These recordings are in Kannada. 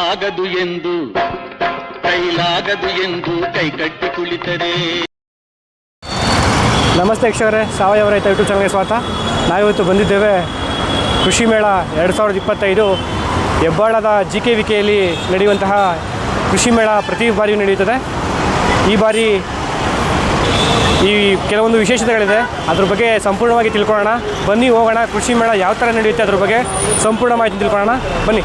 ಆಗದು ಎಂದು, ಕೈಲಾಗದು ಎಂದು ಕೈಕಟ್ಟಿ ಕುಳಿತರೆ. ನಮಸ್ತೆ ಯಕ್ಷವರೇ ಸಾವಯವ ರೈತ ಯೂಟ್ಯೂಬ್ ಚಾನಲ್ಗೆ ಸ್ವಾಗತ. ನಾವಿವತ್ತು ಬಂದಿದ್ದೇವೆ ಕೃಷಿ ಮೇಳ ಎರಡು ಸಾವಿರದ ಇಪ್ಪತ್ತೈದು ಹೆಬ್ಬಾಳದ ಜಿ ಕೆ ವಿ ಕೆಯಲ್ಲಿ ನಡೆಯುವಂತಹ ಕೃಷಿ ಮೇಳ ಪ್ರತಿ ಬಾರಿಯೂ ನಡೆಯುತ್ತದೆ. ಈ ಬಾರಿ ಈ ಕೆಲವೊಂದು ವಿಶೇಷತೆಗಳಿದೆ. ಅದ್ರ ಬಗ್ಗೆ ಸಂಪೂರ್ಣವಾಗಿ ತಿಳ್ಕೊಳ್ಳೋಣ. ಬನ್ನಿ, ಹೋಗೋಣ. ಕೃಷಿ ಮೇಳ ಯಾವ ಥರ ನಡೆಯುತ್ತೆ ಅದ್ರ ಬಗ್ಗೆ ಸಂಪೂರ್ಣ ಮಾಹಿತಿ ತಿಳ್ಕೊಳ್ಳೋಣ. ಬನ್ನಿ.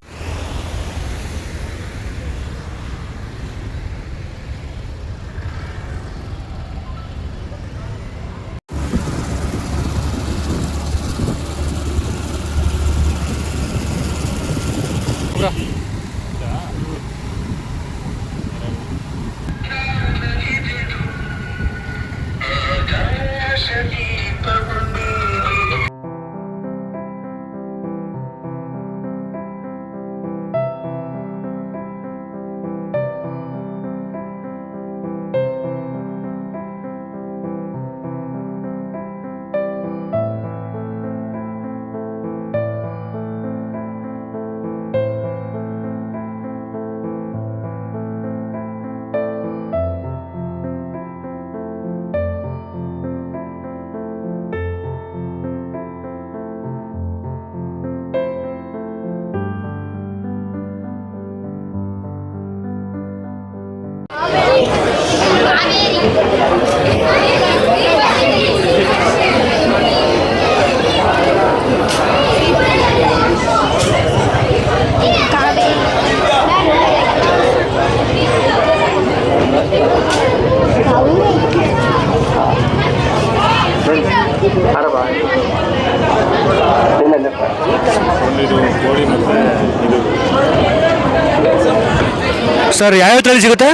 ಸರ್ ಯಾವ್ಯಾವ ತಳಿ ಸಿಗುತ್ತೆ?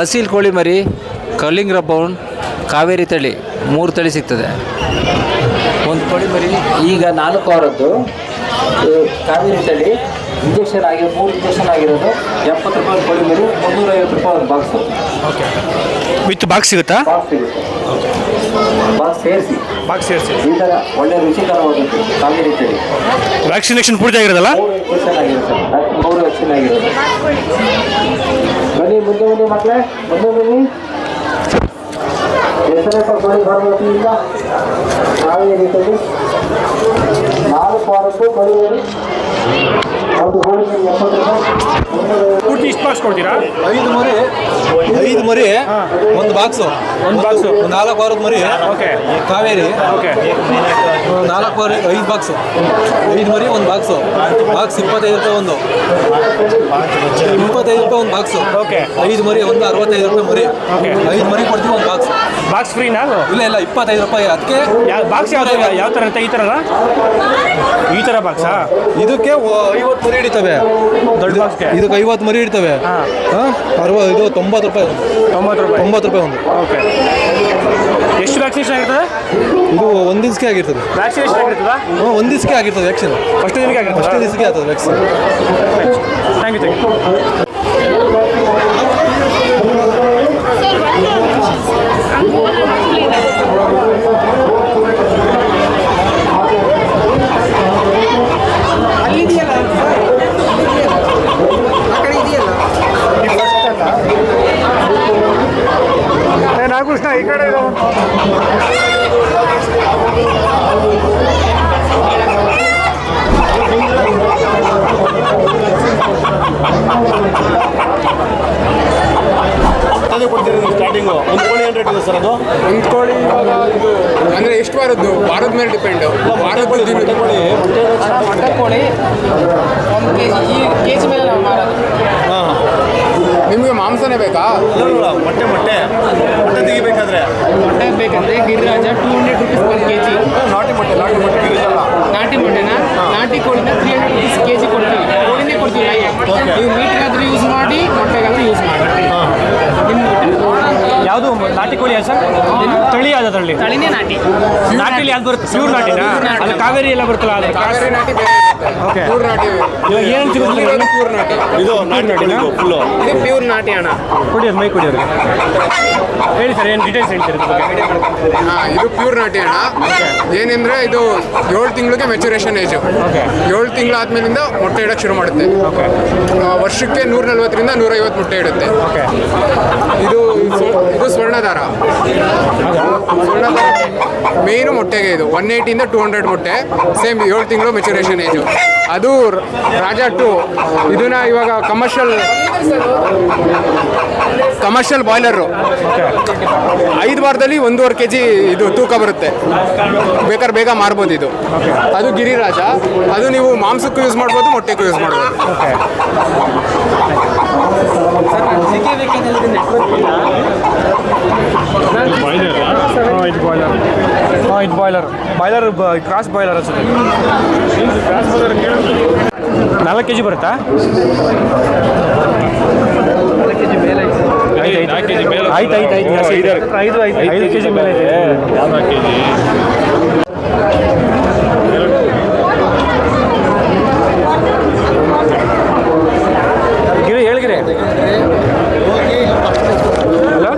ಅಸಿಲ್ ಕೋಳಿ ಮರಿ ಕಲ್ಲಿಂಗ್ ರಬ್ಬೌಂಡ್ ಕಾವೇರಿ ತಳಿ ಮೂರು ತಳಿ ಸಿಗ್ತದೆ. ಒಂದು ಕೋಳಿ ಮರಿ ಈಗ ನಾಲ್ಕು ಅವರದ್ದು ಕಾವೇರಿ ತಳಿ ಇಂಜೆಕ್ಷನ್ ಆಗಿ ಮೂರು ಇಂಜೆಕ್ಷನ್ ಆಗಿರೋದು. ಎಪ್ಪತ್ತು ರೂಪಾಯಿ ಕೋಳಿ ಮರಿ ಮುನ್ನೂರೈವತ್ತು ರೂಪಾಯಿ ಒಂದು ಬಾಕ್ಸು. ಓಕೆ ವಿತ್ ಬಾಕ್ಸ್ ಸಿಗುತ್ತಾ? ಬಾಕ್ಸ್ ಸಿಗುತ್ತೆ. ಬಾಕ್ಸ್ ಸೇರಿಸಿ. ಬಾಕ್ಸ್ ಸೇರಿಸಿ. ಈ ಥರ ಒಳ್ಳೆ ರುಚಿಕರವಾದದ್ದು ಕಾವೇರಿ ವ್ಯಾಕ್ಸಿನೇಷನ್ ಪೂರ್ತಿ ಆಗಿರೋದಲ್ಲ ಮೂರು ಇಂಜೆಕ್ಷನ್ ಆಗಿರುತ್ತೆ ಮೂರು ವ್ಯಾಕ್ಸಿನ್ ಆಗಿರುತ್ತೆ ಬನ್ನಿ ಮುಂದೆ ಬನ್ನಿ ಮಕ್ಕಳೇ ಮುಂದೆ ಬನ್ನಿ. ಕೋಳಿ ಭಾಗವತಿಯಿಂದ ಕಾವೇರಿ ನಾಲ್ಕು ವಾರಕ್ಕೂ ಕೋಳಿಗಳು ಪೂರ್ತಿ ಇಷ್ಟು ಬಾಕ್ಸ್ ಕೊಡ್ತೀರಾ? ಐದು ಮರಿ ಐದು ಮರಿ ಒಂದು ಬಾಕ್ಸು ಒಂದು ಬಾಕ್ಸು ನಾಲ್ಕು ವಾರದ ಮರಿ ಓಕೆ. ಕಾವೇರಿ. ಓಕೆ. ನಾಲ್ಕು ವಾರ ಐದು ಬಾಕ್ಸು ಐದು ಮರಿ ಒಂದು ಬಾಕ್ಸು ಬಾಕ್ಸ್ ಇಪ್ಪತ್ತೈದು ರೂಪಾಯಿ ಒಂದು. ಇಪ್ಪತ್ತೈದು ರೂಪಾಯಿ ಒಂದು ಬಾಕ್ಸು ಓಕೆ. ಐದು ಮರಿ ಒಂದು ಅರವತ್ತೈದು ರೂಪಾಯಿ ಮರಿ. ಓಕೆ. ಐದು ಮರಿ ಕೊಡ್ತೀವಿ ಒಂದು ಬಾಕ್ಸ್ ಬಾಕ್ಸ್ ಫ್ರೀನಾ ಇಲ್ಲ ಇಲ್ಲ ಇಪ್ಪತ್ತೈದು ರೂಪಾಯಿ. ಅದಕ್ಕೆ ಯಾವ ಬಾಕ್ಸ್ ಯಾವ ಯಾವ ಥರ ಇರುತ್ತೆ ಈ ಥರನಾ ಈ ಥರ ಬಾಕ್ಸಾ ಇದಕ್ಕೆ ಐವತ್ತು ಮರಿ ಹಿಡಿತವೆ. ದೊಡ್ಡ ಬಾಕ್ಸ್ಗೆ ಇದಕ್ಕೆ ಐವತ್ತು ಮರಿ ಹಿಡಿತವೆ. ಅರವ ಇದು ತೊಂಬತ್ತು ರೂಪಾಯಿ. ಒಂದು ತೊಂಬತ್ತು ರೂಪಾಯಿ? ತೊಂಬತ್ತು ರೂಪಾಯಿ ಒಂದು. ಓಕೆ. ಎಷ್ಟು ವ್ಯಾಕ್ಸಿನೇಷನ್ ಆಗಿರ್ತದೆ? ಇದು ಒಂದು ದಿವಸಕ್ಕೆ ಆಗಿರ್ತದೆ. ವ್ಯಾಕ್ಸಿನೇಷನ್ ಆಗಿರ್ತದಾ? ಹ್ಞೂ ಒಂದು ದಿವಸಕ್ಕೆ ಆಗಿರ್ತದೆ ವ್ಯಾಕ್ಸಿನ್ ಫಸ್ಟ್ ದಿನಕ್ಕೆ ಆಗಿರ್ತದೆ? ಫಸ್ಟ್ ದಿವಸಕ್ಕೆ ಆಗ್ತದೆ vaccine thank you thank you Nagakrishna ಈ ಕಡೆ ಅದು ಕೊಡ್ತೀರಿ ಸ್ಟಾರ್ಟಿಂಗು ಒಂದು ಕೋಳಿ ಏನು ರೇಟ್ ಇದೆ ಸರ್ ಅದು. ಒಂದು ಕೋಳಿ ಇವಾಗ ಇದು ಅಂದರೆ ಎಷ್ಟು ವಾರದ್ದು? ವಾರದ ಮೇಲೆ ಡಿಪೆಂಡು ವಾರದ ಕೋಳಿ. ಮೊಟ್ಟೆ ಕೋಳಿ ಒಂದು ಕೆ ಜಿ ಈ ಕೆ ಜಿ ಮೇಲೆ ನಾವು ಮಾರೋದು. ಹಾಂ. ನಿಮಗೆ ಮಾಂಸನೇ ಬೇಕಾ? ಇಲ್ಲ ಮೊಟ್ಟೆ ಮೊಟ್ಟೆ. ಮೊಟ್ಟೆ ತೆಗಿಬೇಕಾದ್ರೆ. ಮೊಟ್ಟೆ ಬೇಕಂದ್ರೆ Giriraja two hundred rupees per K G ನಾಟಿ ಮೊಟ್ಟೆ ನಾಟಿ ಮೊಟ್ಟೆ ನಾಟಿ ಮೊಟ್ಟೆನ? ನಾಟಿ ಕೋಳಿನ three hundred rupees K G ಕೊಡ್ತೀವಿ. ಕೋಳಿನೇ ಕೊಡ್ತೀವಿ. ನೀವು ಮೀಟ್ಗಾದ್ರೂ ಯೂಸ್ ಮಾಡಿ ಮೊಟ್ಟೆಗಾದ್ರೂ ಯೂಸ್ ಮಾಡಿ. ನಿಮ್ಮ ಯಾವುದು ನಾಟಿ ಕೋಳಿ ಸರ್? ತಳಿ ಯಾವ್ದು ಅದರಲ್ಲಿ? ತಳಿನೇ ನಾಟಿ. ನಾಟಿಲಿ ಯಾವ್ದು ಬರುತ್ತೆ? ಪ್ಯೂರ್ ನಾಟಿನಾ? ಅದು ಕಾವೇರಿ ಎಲ್ಲ ಬರುತ್ತಲ್ಲ ಅದು? ಕಾವೇರಿ ನಾಟಿ ಓಕೆ. ಪ್ಯೂರ್ ನಾಟಿ ಇವಾಗ ಏನು ಸಿಗುತ್ತೆ ಪ್ಯೂರ್ ನಾಟಿ. ಇದು ನಾಟಿ ಕೋಳಿದು ಫುಲ್ಲು ಇದು ಪ್ಯೂರ್ ನಾಟಿ ಅಣ್ಣ. ಕುಡಿಯೋದು ಮೈ ಕುಡಿಯೋದು ಹೇಳಿ ಸರ್ ಏನು ಡೀಟೇಲ್ಸ್ ಹೇಳ್ತೀರಿ ಇದ್ರ ಬಗ್ಗೆ? ಹಾ ಇದು ಪ್ಯೂರ್ ನಾಟಿ ಅಣ್ಣ. ಏನಂದ್ರೆ ಇದು ಏಳು ತಿಂಗಳಿಗೆ ಮೆಚುರೇಷನ್ ಏಜು ಏಳು ತಿಂಗಳಾದ್ಮೇಲಿಂದ ಮೊಟ್ಟೆ ಇಡಕ್ಕೆ ಶುರು ಮಾಡುತ್ತೆ. ಆ, ವರ್ಷಕ್ಕೆ ನೂರ ನಲ್ವತ್ತರಿಂದ ನೂರೈವತ್ತು ಮೊಟ್ಟೆ ಇಡುತ್ತೆ. ಇದು ಇದು ಸ್ವರ್ಣದಾರ. ಸ್ವರ್ಣದಾರ ಮೇನು ಮೊಟ್ಟೆಗೆ ಇದು. ಒನ್ ಏಯ್ಟಿಯಿಂದ ಟೂ ಹಂಡ್ರೆಡ್ ಮೊಟ್ಟೆ. ಸೇಮ್ ಏಳು ತಿಂಗಳು ಮೆಚುರೇಷನ್ ಏಜು ಅದು ರಾಜ ಟು ಇದನ್ನ ಇವಾಗ ಕಮರ್ಷಿಯಲ್ ಕಮರ್ಷಿಯಲ್ ಬಾಯ್ಲರು ಐದು ವಾರದಲ್ಲಿ ಒಂದೂವರೆ ಕೆ ಜಿ ಇದು ತೂಕ ಬರುತ್ತೆ. ಬೇಕಾದ್ರೆ ಬೇಗ ಮಾರ್ಬೋದು ಇದು. ಅದು ಗಿರಿರಾಜ. ಅದು ನೀವು ಮಾಂಸಕ್ಕೂ ಯೂಸ್ ಮಾಡ್ಬೋದು ಮೊಟ್ಟೆಗೂ ಯೂಸ್ ಮಾಡ್ಬೋದು. ಹಾಂ ಇದು ಬಾಯ್ಲರ್ ಹಾಂ ಇದು ಬಾಯ್ಲರ್ ಬಾಯ್ಲರ್ ಕ್ರಾಸ್ ಬಾಯ್ಲರ್ ಅನ್ಸುತ್ತೆ ನಾಲ್ಕು ಕೆ ಜಿ ಬರುತ್ತಾ ಆಯ್ತು ಆಯ್ತು ಆಯ್ತು ಐದು ಐದು ಐದು ಕೆ ಜಿ ಮೇಲೆ ಗಿರಿ ಹೇಳಿಗಿರಿ ಹಲೋ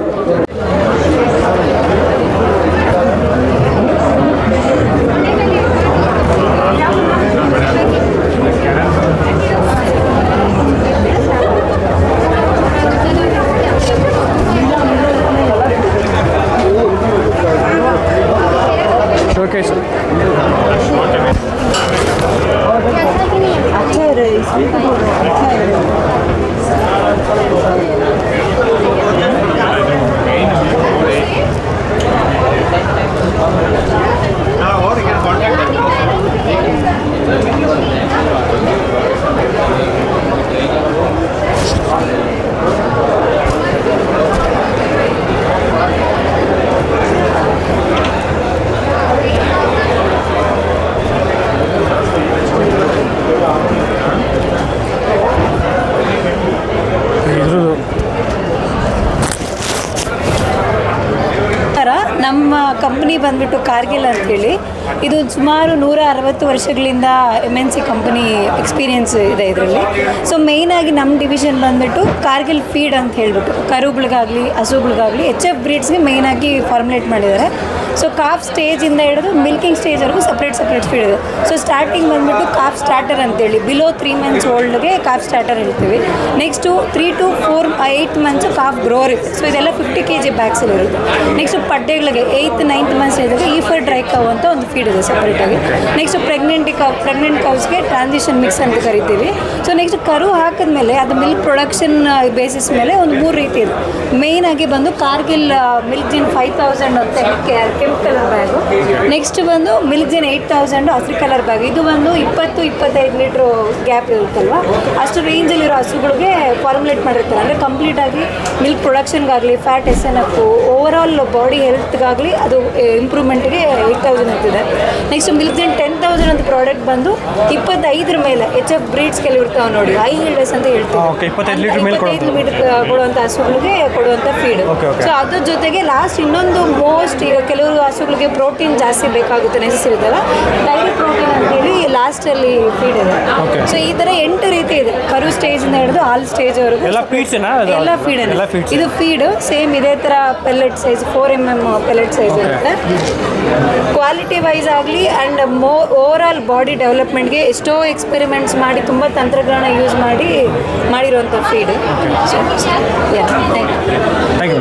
ಶೋಕೇಶ್ ಇದ್ರದ್ದು ನಮಸ್ಕಾರ ನಮ್ಮ ಕಂಪ್ನಿ ಬಂದ್ಬಿಟ್ಟು ಕಾರ್ಗಿಲ್ ಅಂತೇಳಿ. ಇದು ಸುಮಾರು ನೂರ ಅರವತ್ತು ವರ್ಷಗಳಿಂದ M N C company experience ಇದೆ ಇದರಲ್ಲಿ. ಸೊ ಮೇಯ್ನಾಗಿ ನಮ್ಮ ಡಿವಿಷನ್ ಬಂದ್ಬಿಟ್ಟು ಕಾರ್ಗಿಲ್ ಫೀಡ್ ಅಂತ ಹೇಳ್ಬಿಟ್ಟು, ಕರುಗಳಿಗಾಗಲಿ, ಹಸುಗಳಿಗಾಗಲಿ ಎಚ್ ಎಫ್ ಬ್ರೀಡ್ಸ್ಗೆ ಮೇಯ್ನಾಗಿ ಫಾರ್ಮುಲೇಟ್ ಮಾಡಿದ್ದಾರೆ. ಸೊ ಕಾಫ್ ಸ್ಟೇಜಿಂದ ಹಿಡಿದು ಮಿಲ್ಕಿಂಗ್ ಸ್ಟೇಜ್ವರೆಗೂ ಸಪ್ರೇಟ್ ಸಪ್ರೇಟ್ ಫೀಡ್ ಇದೆ. ಸೊ ಸ್ಟಾರ್ಟಿಂಗ್ ಬಂದ್ಬಿಟ್ಟು ಕಾಫ್ ಸ್ಟಾರ್ಟರ್ ಅಂತೇಳಿ. ಬಿಲೋ ತ್ರೀ ಮಂತ್ಸ್ ಓಲ್ಡ್ಗೆ ಕಾಫ್ ಸ್ಟಾರ್ಟರ್ ಇರ್ತೀವಿ next three to four eight months calf grower ಇದೆ ಸೊ ಇದೆಲ್ಲ ಫಿಫ್ಟಿ ಕೆ ಜಿ ಬ್ಯಾಗ್ಸಲ್ಲಿ ಇರುತ್ತೆ. ನೆಕ್ಸ್ಟ್ ಪಡ್ಡೆಗಳಿಗೆ ಏಯ್ತ್ ನೈನ್ತ್ ಮಂತ್ಸ್ ಇದ್ದಾಗ ಈ ಫರ್ ಡ್ರೈ ಕವ್ ಅಂತ ಒಂದು ಫೀಡ್ ಇದೆ ಸಪ್ರೇಟಾಗಿ ನೆಕ್ಸ್ಟ್ ಪ್ರೆಗ್ನೆಂಟ್ ಕವ್ ಪ್ರೆಗ್ನೆಂಟ್ ಕವ್ಸ್ಗೆ ಟ್ರಾನ್ಸಿಷನ್ ಮಿಕ್ಸ್ ಅಂತ ಕರಿತೀವಿ. ಸೊ ನೆಕ್ಸ್ಟ್ ಕರು ಹಾಕಿದ್ಮೇಲೆ ಅದು ಮಿಲ್ಕ್ ಪ್ರೊಡಕ್ಷನ್ ಬೇಸಿಸ್ ಮೇಲೆ ಒಂದು ಮೂರು ರೀತಿ ಇದೆ. ಮೇಯ್ನಾಗಿ ಬಂದು Cargill milk gen five thousand ಅಂತ ಕಲರ್ ಬ್ಯಾಗು ನೆಕ್ಸ್ಟ್ ಬಂದು ಮಿಲ್ಕ್ ಜಿನ್ ಏಯ್ಟ್ ತೌಸಂಡ್ ಹಸಿರು ಕಲರ್ ಬ್ಯಾಗ್ ಇದು ಬಂದು ಇಪ್ಪತ್ತು ಇಪ್ಪತ್ತೈದು ಲೀಟ್ರು ಗ್ಯಾಪ್ ಇರುತ್ತಲ್ವ? ಅಷ್ಟು ರೇಂಜಲ್ಲಿರೋ ಹಸುಗಳಿಗೆ ಫಾರ್ಮುಲೇಟ್ ಮಾಡಿರ್ತಾರೆ. ಅಂದರೆ ಕಂಪ್ಲೀಟಾಗಿ milk ಪ್ರೊಡಕ್ಷನ್ಗಾಗಲಿ fat S N F overall body ಹೆಲ್ತ್ಗಾಗಲಿ ಅದು ಇಂಪ್ರೂವ್ಮೆಂಟ್ಗೆ ಏಯ್ಟ್ ತೌಸಂಡ್ ಅಂತಿದೆ next milk gen ten thousand ಅಂತ ಪ್ರಾಡಕ್ಟ್ ಬಂದು ಇಪ್ಪತ್ತೈದರ ಮೇಲೆ ಎಚ್ ಎಫ್ ಬ್ರೀಡ್ಸ್ ಕೆಲವು ಇರ್ತಾವೆ ನೋಡಿ. ಐ ಹಿಲ್ಡರ್ಸ್ ಅಂತ ಹೇಳ್ತೀವಿ. ಇಪ್ಪತ್ತೈದು ಕೊಡುವಂಥ ಹಸುಗಳಿಗೆ ಕೊಡುವಂಥ ಫೀಡ್. ಸೊ ಅದ್ರ ಜೊತೆಗೆ ಲಾಸ್ಟ್ ಇನ್ನೊಂದು ಮೋಸ್ಟ್ ಈಗ ಕೆಲವರು ಹಸುಗಳಿಗೆ ಪ್ರೋಟೀನ್ ಜಾಸ್ತಿ ಬೇಕಾಗುತ್ತೆ ನೆಸೆಸರಿ ಇದೆಲ್ಲ ಡೈರಿ ಪ್ರೋಟೀನ್ ಅಂತ ಹೇಳಿ ಲಾಸ್ಟಲ್ಲಿ ಫೀಡ್ ಇದೆ. ಸೊ ಈ ಥರ ಎಂಟು ರೀತಿ ಇದೆ. ಕರು ಸ್ಟೇಜಿಂದ ಹಿಡಿದು ಆಲ್ ಸ್ಟೇಜ್ವರೆಗೂ ಎಲ್ಲ? ಎಲ್ಲ ಫೀಡ್ ಇದು. ಫೀಡ್ ಸೇಮ್ ಇದೇ ಥರ pellet size four M M pellet size ಇರುತ್ತೆ. ಕ್ವಾಲಿಟಿ ವೈಸ್ ಆಗಲಿ ಆ್ಯಂಡ್ ಮೋ ಓವರ್ ಆಲ್ ಬಾಡಿ ಡೆವಲಪ್ಮೆಂಟ್ಗೆ ಎಷ್ಟೋ ಎಕ್ಸ್ಪೆರಿಮೆಂಟ್ಸ್ ಮಾಡಿ ತುಂಬ ತಂತ್ರಜ್ಞಾನ ಯೂಸ್ ಮಾಡಿ ಮಾಡಿರುವಂಥ feed thank you thank you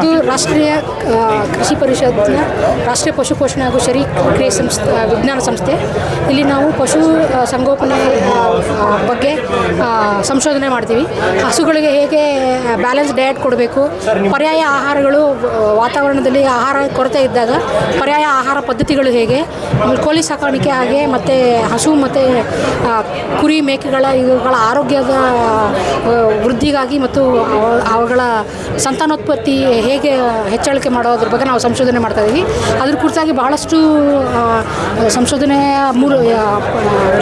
ನಮ್ಮದು ರಾಷ್ಟ್ರೀಯ ಕೃಷಿ ಪರಿಷತ್ನ ರಾಷ್ಟ್ರೀಯ ಪಶು ಪೋಷಣೆ ಹಾಗೂ ಶರೀ ಕ್ರಿಯೆ ಸಂಸ್ಥೆ ವಿಜ್ಞಾನ ಸಂಸ್ಥೆ. ಇಲ್ಲಿ ನಾವು ಪಶು ಸಂಗೋಪನೆ ಬಗ್ಗೆ ಸಂಶೋಧನೆ ಮಾಡ್ತೀವಿ. ಹಸುಗಳಿಗೆ ಹೇಗೆ ಬ್ಯಾಲೆನ್ಸ್ ಡಯಟ್ ಕೊಡಬೇಕು. ಪರ್ಯಾಯ ಆಹಾರಗಳು ವಾತಾವರಣದಲ್ಲಿ ಆಹಾರ ಕೊರತೆ ಇದ್ದಾಗ ಪರ್ಯಾಯ ಆಹಾರ ಪದ್ಧತಿಗಳು ಹೇಗೆ ಕೋಳಿ ಸಾಕಾಣಿಕೆ ಹಾಗೆ ಮತ್ತು ಹಸು ಮತ್ತು ಕುರಿ ಮೇಕೆಗಳ, ಇವುಗಳ ಆರೋಗ್ಯದ ವೃದ್ಧಿಗಾಗಿ ಮತ್ತು ಅವುಗಳ ಸಂತಾನೋತ್ಪತ್ತಿ ಹೇಗೆ ಹೆಚ್ಚಳಿಕೆ ಮಾಡೋದ್ರ ಬಗ್ಗೆ ನಾವು ಸಂಶೋಧನೆ ಮಾಡ್ತಾ ಇದ್ದೀವಿ ಅದ್ರ ಕುರಿತಾಗಿ ಬಹಳಷ್ಟು ಸಂಶೋಧನೆಯ ಮೂರು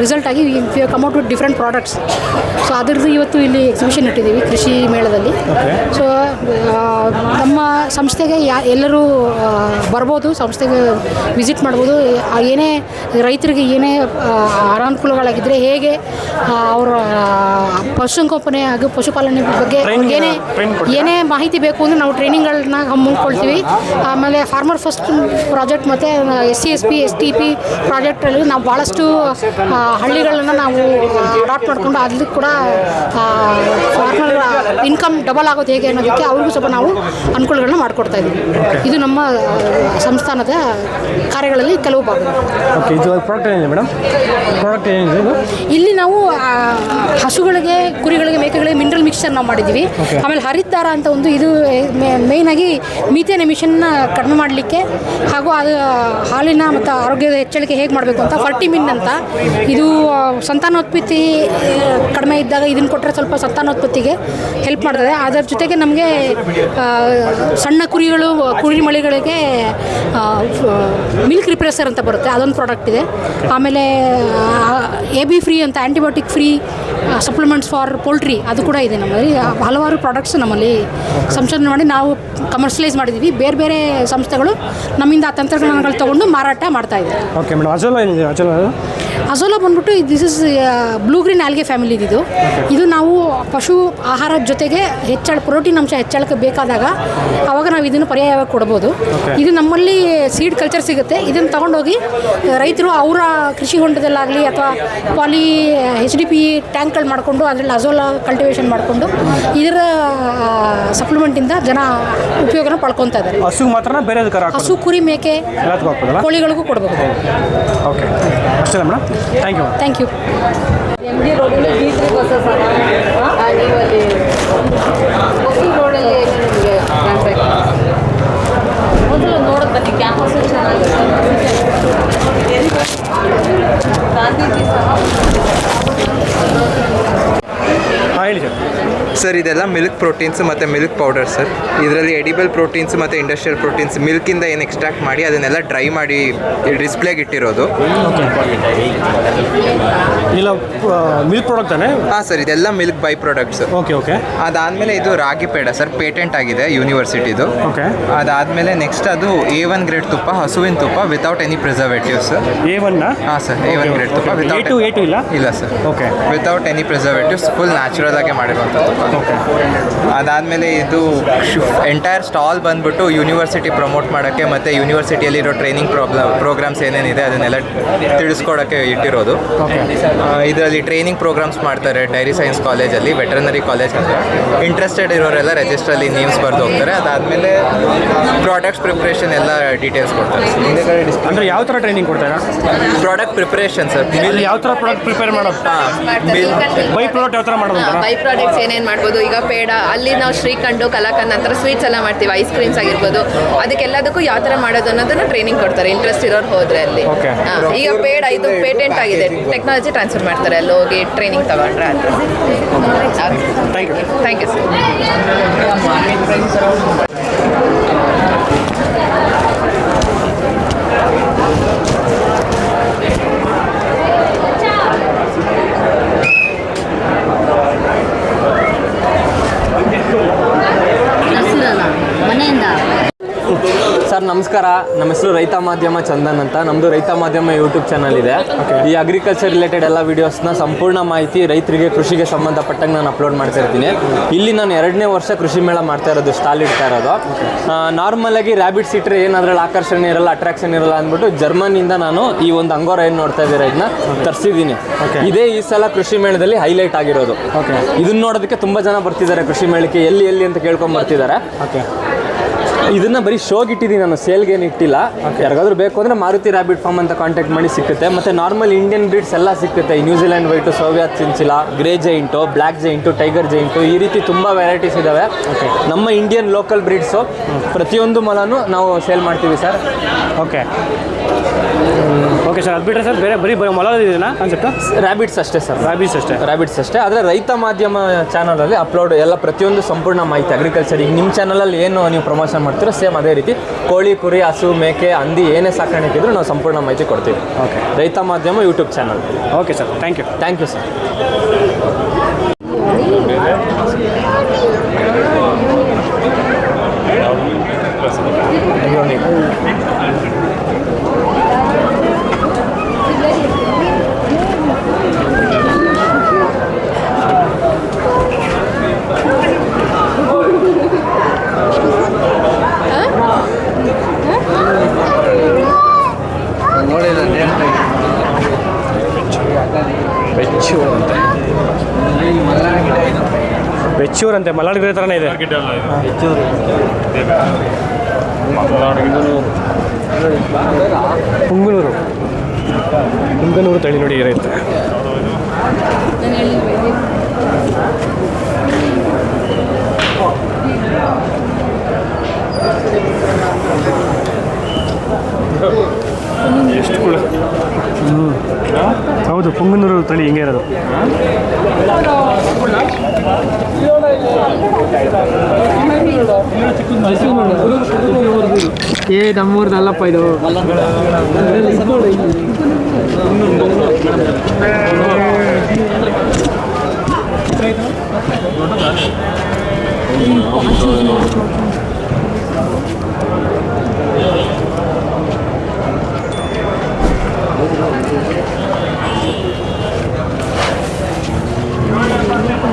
ರಿಸಲ್ಟ್ ಆಗಿ come out with different products so ಅದರದ್ದು ಇವತ್ತು ಇಲ್ಲಿ ಎಕ್ಸಿಬಿಷನ್ ಇಟ್ಟಿದ್ದೀವಿ ಕೃಷಿ ಮೇಳದಲ್ಲಿ. ಸೊ ನಮ್ಮ ಸಂಸ್ಥೆಗೆ ಯಾ ಎಲ್ಲರೂ ಬರ್ಬೋದು ಸಂಸ್ಥೆಗೆ ವಿಸಿಟ್ ಮಾಡ್ಬೋದು. ಏನೇ ರೈತರಿಗೆ ಏನೇ ಅನಾನುಕೂಲಗಳಾಗಿದ್ದರೆ ಹೇಗೆ ಅವರ ಪಶುಸಂಗೋಪನೆ ಹಾಗೂ ಪಶುಪಾಲನೆ ಬಗ್ಗೆ ಏನೇ ಏನೇ ಮಾಹಿತಿ ಬೇಕು ಅಂದರೆ ನಾವು ಟ್ರೈನಿಂಗ್ಗಳನ್ನ ಹಮ್ಮಿಕೊಳ್ತೀವಿ ಆಮೇಲೆ ಫಾರ್ಮರ್ ಫಸ್ಟ್ ಪ್ರಾಜೆಕ್ಟ್ ಮತ್ತು S C S P S T P ಪ್ರಾಜೆಕ್ಟಲ್ಲಿ ನಾವು ಭಾಳಷ್ಟು ಹಳ್ಳಿಗಳನ್ನು ಹಳ್ಳಿಗಳನ್ನ ನಾವು ಅಡಾಪ್ಟ್ ಮಾಡಿಕೊಂಡು ಅಲ್ಲಿ ಕೂಡ ಫಾರ್ಮರ್ ಇನ್ಕಮ್ ಡಬಲ್ ಆಗೋದು ಹೇಗೆ ಅನ್ನೋದಕ್ಕೆ ಅವ್ರಿಗೂ ಸ್ವಲ್ಪ ನಾವು ಅನುಕೂಲಗಳನ್ನ ಮಾಡಿಕೊಡ್ತಾ ಇದ್ದೀವಿ. ಇದು ನಮ್ಮ ಸಂಸ್ಥಾನದ ಕಾರ್ಯಗಳಲ್ಲಿ ಕೆಲವು ಭಾಗ. ಇದು ಪ್ರಾಡಕ್ಟ್ ಏನಿದೆ ಮೇಡಮ್ ಪ್ರಾಡಕ್ಟ್ ಏನಿದೆ ಇದು? ಇಲ್ಲಿ ನಾವು ಹಸುಗಳಿಗೆ ಕುರಿಗಳಿಗೆ ಮೇಕೆಗಳಿಗೆ ಮಿನರಲ್ ಮಿಕ್ಸ್ಚರ್ ನಾವು ಮಾಡಿದ್ದೀವಿ. ಆಮೇಲೆ ಹರಿದ್ದಾರ ಅಂತ ಒಂದು ಇದು ಮೇಯ್ನ್ ಆಗಿ ಮೀಥೇನ್ ಎಮಿಷನ್ನ ಕಡಿಮೆ ಮಾಡಲಿಕ್ಕೆ ಹಾಗೂ ಅದು ಹಾಲಿನ ಮತ್ತು ಆರೋಗ್ಯದ ಹೆಚ್ಚಳಿಕೆ ಹೇಗೆ ಮಾಡಬೇಕು ಅಂತ ಫರ್ಟಿಮಿನ್ ಅಂತ. ಇದು ಸಂತಾನೋತ್ಪತ್ತಿ ಕಡಿಮೆ ಇದ್ದಾಗ ಇದನ್ನು ಕೊಟ್ಟರೆ ಸ್ವಲ್ಪ ಸಂತಾನೋತ್ಪತ್ತಿಗೆ ಹೆಲ್ಪ್ ಮಾಡ್ತದೆ. ಅದರ ಜೊತೆಗೆ ನಮಗೆ ಸಣ್ಣ ಕುರಿಗಳು ಕುರಿ ಮಳಿಗಳಿಗೆ ಮಿಲ್ಕ್ ರಿಪ್ರೆಸರ್ ಅಂತ ಬರುತ್ತೆ. ಅದೊಂದು ಪ್ರಾಡಕ್ಟ್ ಇದೆ. ಆಮೇಲೆ ಎ ಬಿ ಫ್ರೀ ಅಂತ antibiotic free supplements for poultry ಅದು ಕೂಡ ಇದೆ ನಮ್ಮಲ್ಲಿ. ಹಲವಾರು ಪ್ರಾಡಕ್ಟ್ಸ್ ನಮ್ಮಲ್ಲಿ ಸಂಶೋಧನೆ ಮಾಡಿ ನಾವು ಕಮರ್ಷಿಯಲೈಸ್ ಮಾಡಿದ್ದೀವಿ ಬೇರೆ ಬೇರೆ ಸಂಸ್ಥೆಗಳು ನಮ್ಮಿಂದ ಆ ತಂತ್ರಜ್ಞಾನಗಳು ತೊಗೊಂಡು ಮಾರಾಟ ಮಾಡ್ತಾ ಇದ್ದಾರೆ ಓಕೆ ಮೇಡಮ್ ಅಜೋಲಾ ಏನಿದೆ? ಅಜೋಲಾ ಅಜೋಲಾ ಬಂದ್ಬಿಟ್ಟು this is blue green algae family ಇದು. ಇದು ನಾವು ಪಶು ಆಹಾರದ ಜೊತೆಗೆ ಹೆಚ್ಚಳ ಪ್ರೋಟೀನ್ ಅಂಶ ಹೆಚ್ಚಳಕ್ಕೆ ಬೇಕಾದಾಗ ಆವಾಗ ನಾವು ಇದನ್ನು ಪರ್ಯಾಯವಾಗಿ ಕೊಡ್ಬೋದು. ಇದು ನಮ್ಮಲ್ಲಿ ಸೀಡ್ ಕಲ್ಚರ್ ಸಿಗುತ್ತೆ. ಇದನ್ನು ತಗೊಂಡೋಗಿ ರೈತರು ಅವರ ಕೃಷಿ ಹೊಂಡದಲ್ಲಾಗಲಿ ಅಥವಾ ಪಾಲಿ ಎಚ್ ಡಿ ಪಿ ಟ್ಯಾಂಕ್ಗಳು ಮಾಡಿಕೊಂಡು ಅದರಲ್ಲಿ ಅಜೋಲಾ ಕಲ್ಟಿವೇಷನ್ ಮಾಡಿಕೊಂಡು ಇದರ ಸಪ್ಲಿಮೆಂಟಿಂದ ಜನ ಉಪಯೋಗನ ಪಡ್ಕೊತಾ ಇದ್ದಾರೆ. ಹಸು ಮಾತ್ರ ಬೇರೆ ಹಸು ಕುರಿ ಮೇಕೆ ಕೋಳಿಗಳಿಗೂ ಕೊಡಬಹುದು ಓಕೆ. ಅಷ್ಟೇ madam thank you thank you M ರೋಡಲ್ಲಿ ತ್ರೀ ಬಸ್ಸಸ್ ನಿಮಗೆ ಮೊದಲು ನೋಡೋದು ಬನ್ನಿ ಕ್ಯಾಂಪಸ್ ಚೆನ್ನಾಗಿದೆ ಗಾಂಧೀಜಿ ಸಹ ಹೇಳಿ ಸರ್. ಸರ್ ಇದೆಲ್ಲ ಮಿಲ್ಕ್ ಪ್ರೋಟೀನ್ಸ್ ಮತ್ತು ಮಿಲ್ಕ್ ಪೌಡರ್ ಸರ್. ಇದರಲ್ಲಿ ಎಡಿಬಲ್ ಪ್ರೋಟೀನ್ಸ್ ಮತ್ತು ಇಂಡಸ್ಟ್ರಿಯಲ್ ಪ್ರೋಟೀನ್ಸ್ ಮಿಲ್ಕಿಂದ ಏನು ಎಕ್ಸ್ಟ್ರಾಕ್ಟ್ ಮಾಡಿ ಅದನ್ನೆಲ್ಲ ಡ್ರೈ ಮಾಡಿ ಡಿಸ್ಪ್ಲೇಗೆ ಇಟ್ಟಿರೋದು. ಇಲ್ಲ ಮಿಲ್ಕ್ ಪ್ರಾಡಕ್ಟ್ ತಾನೇ? ಹಾಂ ಸರ್ ಇದೆಲ್ಲ milk by products okay okay ಅದಾದಮೇಲೆ ಇದು ರಾಗಿ ಪೇಡ ಸರ್ ಪೇಟೆಂಟ್ ಆಗಿದೆ ಯೂನಿವರ್ಸಿಟಿದು ಓಕೆ ಅದಾದಮೇಲೆ ನೆಕ್ಸ್ಟ್ ಅದು ಎ ಒನ್ ಗ್ರೇಡ್ ತುಪ್ಪ ಹಸುವಿನ ತುಪ್ಪ without any preservatives A one ಹಾಂ ಸರ್ ಎ ಒನ್ ಗ್ರೇಡ್ ತುಪ್ಪ ವಿತೌಟ್ ಇಲ್ಲ? ಇಲ್ಲ sir. Okay without any preservatives full natural ಆಗಿ ಮಾಡಿರುವಂಥದ್ದು. ಅದಾದಮೇಲೆ ಇದು ಎಂಟೈರ್ ಸ್ಟಾಲ್ ಬಂದ್ಬಿಟ್ಟು ಯೂನಿವರ್ಸಿಟಿ ಪ್ರಮೋಟ್ ಮಾಡೋಕ್ಕೆ ಮತ್ತು ಯೂನಿವರ್ಸಿಟಿಯಲ್ಲಿರೋ ಟ್ರೈನಿಂಗ್ ಪ್ರಾಬ್ಲಮ್ ಪ್ರೋಗ್ರಾಮ್ಸ್ ಏನೇನಿದೆ ಅದನ್ನೆಲ್ಲ ತಿಳಿಸ್ಕೊಡೋಕ್ಕೆ ಇಟ್ಟಿರೋದು. ಇದರಲ್ಲಿ ಟ್ರೈನಿಂಗ್ ಪ್ರೋಗ್ರಾಮ್ಸ್ ಮಾಡ್ತಾರೆ ಡೈರಿ ಸೈನ್ಸ್ ಕಾಲೇಜಲ್ಲಿ ವೆಟರ್ನರಿ ಕಾಲೇಜ್ ಅಂತ. ಇಂಟ್ರೆಸ್ಟೆಡ್ ಇರೋರೆಲ್ಲ ರಿಜಿಸ್ಟ್ರಲ್ಲಿ ನೇಮ್ಸ್ ಬರೆದು ಹೋಗ್ತಾರೆ. ಅದಾದಮೇಲೆ ಪ್ರಾಡಕ್ಟ್ಸ್ ಪ್ರಿಪ್ರೇಷನ್ ಎಲ್ಲ ಡೀಟೇಲ್ಸ್ ಕೊಡ್ತಾರೆ. ಅಂದರೆ ಯಾವ ಥರ ಟ್ರೈನಿಂಗ್ ಕೊಡ್ತಾರೆ? ಪ್ರಾಡಕ್ಟ್ ಪ್ರಿಪ್ರೇಷನ್ ಸರ್ ಇಲ್ಲಿ ಯಾವ ಥರ ಪ್ರಾಡಕ್ಟ್ ಪ್ರಿಪೇರ್ ಮಾಡೋದು? ಬೈ ಪ್ರಾಡಕ್ಟ್ ಯಾವ ಥರ ಮಾಡೋದು ಬೈ ಪ್ರಾಡಕ್ಟ್ಸ್ ಏನೇನು ಮಾಡ್ಬೋದು. ಈಗ ಪೇಡ ಅಲ್ಲಿ ನಾವು ಶ್ರೀಖಂಡು ಕಲಾಕಂದ್ ನಂತರ ಸ್ವೀಟ್ಸ್ ಎಲ್ಲ ಮಾಡ್ತೀವಿ ಐಸ್ ಕ್ರೀಮ್ಸ್ ಆಗಿರ್ಬೋದು. ಅದಕ್ಕೆಲ್ಲದಕ್ಕೂ ಯಾವ ಥರ ಮಾಡೋದು ಅನ್ನೋದನ್ನ ಟ್ರೈನಿಂಗ್ ಕೊಡ್ತಾರೆ ಇಂಟ್ರೆಸ್ಟ್ ಇರೋರು ಹೋದ್ರೆ ಅಲ್ಲಿ. ಈಗ ಪೇಡ ಇದು ಪೇಟೆಂಟ್ ಆಗಿದೆ. ಟೆಕ್ನಾಲಜಿ ಟ್ರಾನ್ಸ್ಫರ್ ಮಾಡ್ತಾರೆ ಅಲ್ಲಿ ಹೋಗಿ ಟ್ರೈನಿಂಗ್ ತಗೊಂಡ್ರೆ ಅದು thank you thank you sir sir ನಮಸ್ಕಾರ. ನಮ್ಮ ಹೆಸರು ರೈತ ಮಾಧ್ಯಮ ಚಂದನ್ ಅಂತ. ನಮ್ಮದು ರೈತ ಮಾಧ್ಯಮ ಯೂಟ್ಯೂಬ್ ಚಾನಲ್ ಇದೆ. ಈ ಅಗ್ರಿಕಲ್ಚರ್ ರಿಲೇಟೆಡ್ ಎಲ್ಲ ವೀಡಿಯೋಸ್ನ ಸಂಪೂರ್ಣ ಮಾಹಿತಿ ರೈತರಿಗೆ ಕೃಷಿಗೆ ಸಂಬಂಧಪಟ್ಟಂಗೆ ನಾನು ಅಪ್ಲೋಡ್ ಮಾಡ್ತಾ ಇರ್ತೀನಿ. ಇಲ್ಲಿ ನಾನು ಎರಡನೇ ವರ್ಷ ಕೃಷಿ ಮೇಳ ಮಾಡ್ತಾ ಇರೋದು ಸ್ಟಾಲ್ ಇಡ್ತಾ ಇರೋದು. ನಾರ್ಮಲ್ ಆಗಿ ರ್ಯಾಬಿಟ್ಸ್ ಇಟ್ಟರೆ ಏನಾದ್ರಲ್ಲಿ ಆಕರ್ಷಣೆ ಇರಲ್ಲ ಅಟ್ರಾಕ್ಷನ್ ಇರಲ್ಲ ಅಂದ್ಬಿಟ್ಟು ಜರ್ಮನಿಯಿಂದ ನಾನು ಈ ಒಂದು ಅಂಗೋರ ಏನು ನೋಡ್ತಾ ಇದ್ದೀರ ಇದನ್ನ ತರಿಸಿದ್ದೀನಿ. ಇದೇ ಈ ಸಲ ಕೃಷಿ ಮೇಳದಲ್ಲಿ ಹೈಲೈಟ್ ಆಗಿರೋದು. ಇದನ್ನ ನೋಡೋದಕ್ಕೆ ತುಂಬ ಜನ ಬರ್ತಿದ್ದಾರೆ ಕೃಷಿ ಮೇಳಕ್ಕೆ ಎಲ್ಲಿ ಎಲ್ಲಿ ಅಂತ ಕೇಳ್ಕೊಂಡ್ ಬರ್ತಿದ್ದಾರೆ. ಇದನ್ನ ಬರೀ ಶೋಗೆ ಇಟ್ಟಿದ್ದೀನಿ ನಾನು ಸೇಲ್ಗೆ ಏನು ಇಟ್ಟಿಲ್ಲ ಯಾರಿಗಾದ್ರೂ ಬೇಕು ಅಂದ್ರೆ ಮಾರುತಿ ರಾಬಿಟ್ ಫಾರ್ಮ್ ಅಂತ ಕಾಂಟ್ಯಾಕ್ಟ್ ಮಾಡಿ ಸಿಗುತ್ತೆ ಮತ್ತೆ ನಾರ್ಮಲ್ ಇಂಡಿಯನ್ ಬ್ರೀಡ್ಸ್ ಎಲ್ಲ ಸಿಗುತ್ತೆ ಈ New Zealand white Soviet chinchilla grey giant black giant tiger giant ಈ ರೀತಿ ತುಂಬ ವೆರೈಟೀಸ್ ಇದಾವೆ. ನಮ್ಮ ಇಂಡಿಯನ್ ಲೋಕಲ್ ಬ್ರೀಡ್ಸು ಪ್ರತಿಯೊಂದು ಮೊಲನೂ ನಾವು ಸೇಲ್ ಮಾಡ್ತೀವಿ ಸರ್. ಓಕೆ ಓಕೆ ಸರ್ ಅದು ಬಿಟ್ಟರೆ ಸರ್ ಬೇರೆ ಬರೀ ಬರೀ ಮೊಲ ಇದೆಯಾ ಕಾನ್ಸೆಪ್ಟ್ ರ್ಯಾಬಿಟ್ಸ್ ಅಷ್ಟೇ ಸರ್. ರ್ಯಾಬಿಟ್ಸ್ ಅಷ್ಟೇ? ರ್ಯಾಬಿಟ್ಸ್ ಅಷ್ಟೇ. ಆದರೆ ರೈತ ಮಾಧ್ಯಮ ಚಾನಲಲ್ಲಿ ಅಪ್ಲೋಡ್ ಎಲ್ಲ ಪ್ರತಿಯೊಂದು ಸಂಪೂರ್ಣ ಮಾಹಿತಿ ಅಗ್ರಿಕಲ್ಚರ್ ಈಗ ನಿಮ್ಮ ಚಾನಲಲ್ಲಿ ಏನು ನೀವು ಪ್ರಮೋಷನ್ ಮಾಡ್ತೀರೋ ಸೇಮ್ ಅದೇ ರೀತಿ ಕೋಳಿ ಕುರಿ ಹಸು ಮೇಕೆ ಹಂದಿ ಏನೇ ಸಾಕಾಣಿಕೆ ಇದ್ರು ನಾವು ಸಂಪೂರ್ಣ ಮಾಹಿತಿ ಕೊಡ್ತೀವಿ. Okay Raitha Madhyama YouTube channel okay sir thank you thank you sir Bechur ಅಂತೆ ಅಂತೆ ಮಲ್ನಾಡ್ ಗಿಡ ಥರನೇ ಇದೆ. ಪುಂಗನೂರು. ಪುಂಗನೂರು ತಳಿ ನೋಡಿ ಇರುತ್ತೆ. ಎಷ್ಟು ಕೂಡ ಹೌದು ಪುಂಗನೂರು ತಳಿ ಹಿಂಗೆ ಇರೋದು? ಏ ನಮ್ಮೂರ್ದಲ್ಲಪ್ಪ ಇದು.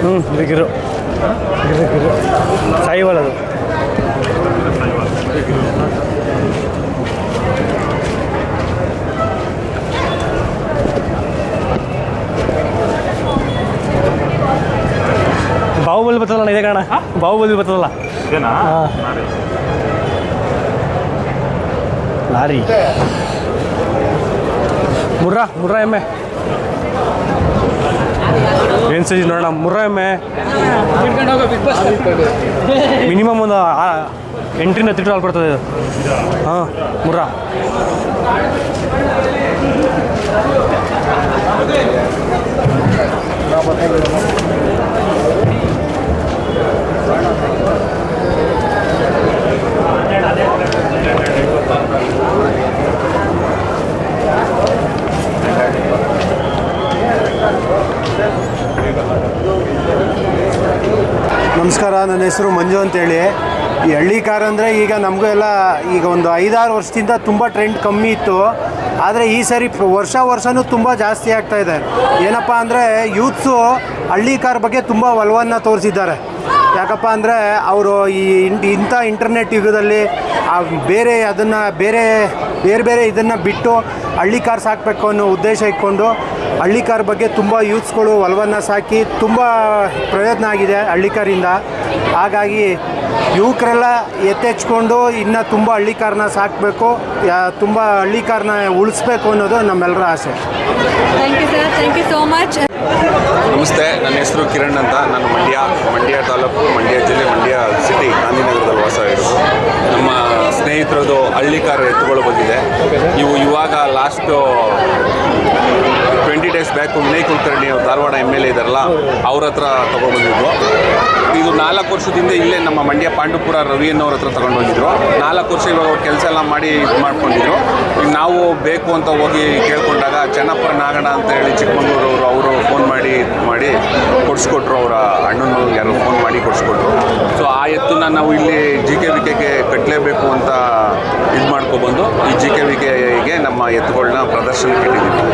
ಹ್ಞೂ ಇದು ಗಿರು ಗಿರು ಗಿರು ಸಾಯಿವಾಲ್ ಅದು ಬಾಹುಬಲಿ ಬರ್ತದಲ್ಲ ಇದೆ ಕಾರಣ ಬಾಹುಬಲಿ ಬರ್ತದಲ್ಲ? ಲಾರಿ. ಮುರ್ರಾ ಮುರ್ರಾ ಎಮ್ಮೆ. ಏನು ಸೈಜ್ ನೋಡೋಣ? ಮುರ್ರಾ ಎಮ್ಮೆ. ಮಿನಿಮಮ್ ಒಂದು ಎಂಟ್ರಿನ ಎಂಟರಿಂದ ಹತ್ತು ಹಾಲು ಕೊಡ್ತದೆ ಇದು. ಹಾಂ ಮುರ್ರಾ. ನಮಸ್ಕಾರ, ನನ್ನ ಹೆಸರು ಮಂಜು ಅಂತೇಳಿ. ಈ ಹಳ್ಳಿ ಕಾರ್ ಅಂದರೆ ಈಗ ನಮಗೂ ಎಲ್ಲ ಈಗ ಒಂದು ಐದಾರು ವರ್ಷದಿಂದ ತುಂಬ ಟ್ರೆಂಡ್ ಕಮ್ಮಿ ಇತ್ತು. ಆದರೆ ಈ ಸರಿ ವರ್ಷ ವರ್ಷವೂ ತುಂಬ ಜಾಸ್ತಿ ಆಗ್ತಾ ಇದೆ. ಏನಪ್ಪ ಅಂದರೆ ಯೂತ್ಸು ಹಳ್ಳಿ ಕಾರ್ ಬಗ್ಗೆ ತುಂಬ ಒಲವನ್ನು ತೋರಿಸಿದ್ದಾರೆ. ಯಾಕಪ್ಪ ಅಂದರೆ ಅವರು ಈ ಇಂಥ ಇಂಟರ್ನೆಟ್ ಯುಗದಲ್ಲಿ ಆ ಬೇರೆ ಅದನ್ನು ಬೇರೆ ಬೇರೆ ಬೇರೆ ಇದನ್ನು ಬಿಟ್ಟು ಹಳ್ಳಿ ಕಾರ್ ಸಾಕಬೇಕು ಅನ್ನೋ ಉದ್ದೇಶ ಇಟ್ಕೊಂಡು ಹಳ್ಳಿ ಕಾರ್ ಬಗ್ಗೆ ತುಂಬ ಯೂತ್ಸ್ಗಳು ಒಲವನ್ನು ಸಾಕಿ ತುಂಬ ಪ್ರಯತ್ನ ಆಗಿದೆ ಹಳ್ಳಿ ಕಾರಿಂದ ಹಾಗಾಗಿ ಯುವಕರೆಲ್ಲ ಎತ್ತೆಚ್ಕೊಂಡು ಇನ್ನು ತುಂಬ ಹಳ್ಳಿ ಕಾರ್ನ ಸಾಕಬೇಕು ಯಾ ತುಂಬ ಹಳ್ಳಿ ಕಾರ್ನ ಉಳಿಸ್ಬೇಕು ಅನ್ನೋದು ನಮ್ಮೆಲ್ಲರ ಆಸೆ. Thank you sir thank you so much ನಮಸ್ತೆ ನನ್ನ ಹೆಸರು ಕಿರಣ್ ಅಂತ. ನಾನು ಮಂಡ್ಯ ಮಂಡ್ಯ ತಾಲೂಕು ಮಂಡ್ಯ ಜಿಲ್ಲೆ ಮಂಡ್ಯ ಸಿಟಿ ಗಾಂಧಿನಗರದಲ್ಲಿ ವಾಸ ಇರೋದು. ನಮ್ಮ ಸ್ನೇಹಿತರದು ಸ್ನೇಹಿತರದು ಹಳ್ಳಿಕಾರ ಎತ್ತುಗಳು ಬಂದಿದೆ. ಇವು ಇವಾಗ last twenty days back Vinay Kulkarni ಅವರು ಧಾರವಾಡ ಎಂ ಎಲ್ ಎ ಇದ್ದಾರಲ್ಲ ಅವ್ರ ಹತ್ರ ತೊಗೊಂಡ್ಬಂದಿದ್ರು. ಇದು ನಾಲ್ಕು ವರ್ಷದಿಂದ ಇಲ್ಲೇ ನಮ್ಮ ಮಂಡ್ಯ ಪಾಂಡುಪುರ ರವಿ ಅನ್ನೋರ ಹತ್ರ ತಗೊಂಡು ಹೋಗಿದ್ರು ನಾಲ್ಕು ವರ್ಷ ಇವಾಗ ಅವ್ರು ಕೆಲಸ ಎಲ್ಲ ಮಾಡಿ ಇದು ಮಾಡ್ಕೊಂಡಿದ್ರು. ಈಗ ನಾವು ಬೇಕು ಅಂತ ಹೋಗಿ ಕೇಳ್ಕೊಂಡಾಗ ಚೆನ್ನಪ್ಪರ ನಾಗಣ್ಣ ಅಂತ ಹೇಳಿ ಚಿಕ್ಕಮಂಗ್ಳೂರವರು ಅವರು ಫೋನ್ ಮಾಡಿ ಮಾಡಿ ಕೊಡಿಸ್ಕೊಟ್ರು ಅವರ ಅಣ್ಣನ ಯಾರು ಫೋನ್ ಮಾಡಿ ಕೊಡಿಸ್ಕೊಟ್ರು. ಸೊ ಆ ಎತ್ತನ್ನ ನಾವು ಇಲ್ಲಿ ಜಿ ಕೆ ವಿ ಕೆಗೆ ಕಟ್ಟಲೇಬೇಕು ಅಂತ ಇದು ಮಾಡ್ಕೊಬಂದು ಈ ಜಿ ಕೆ ವಿ ಕೆಗೆ ನಮ್ಮ ಎತ್ತುಗಳನ್ನ ಪ್ರದರ್ಶನಕ್ಕೆ ಇಟ್ಟಿದ್ದೀವಿ.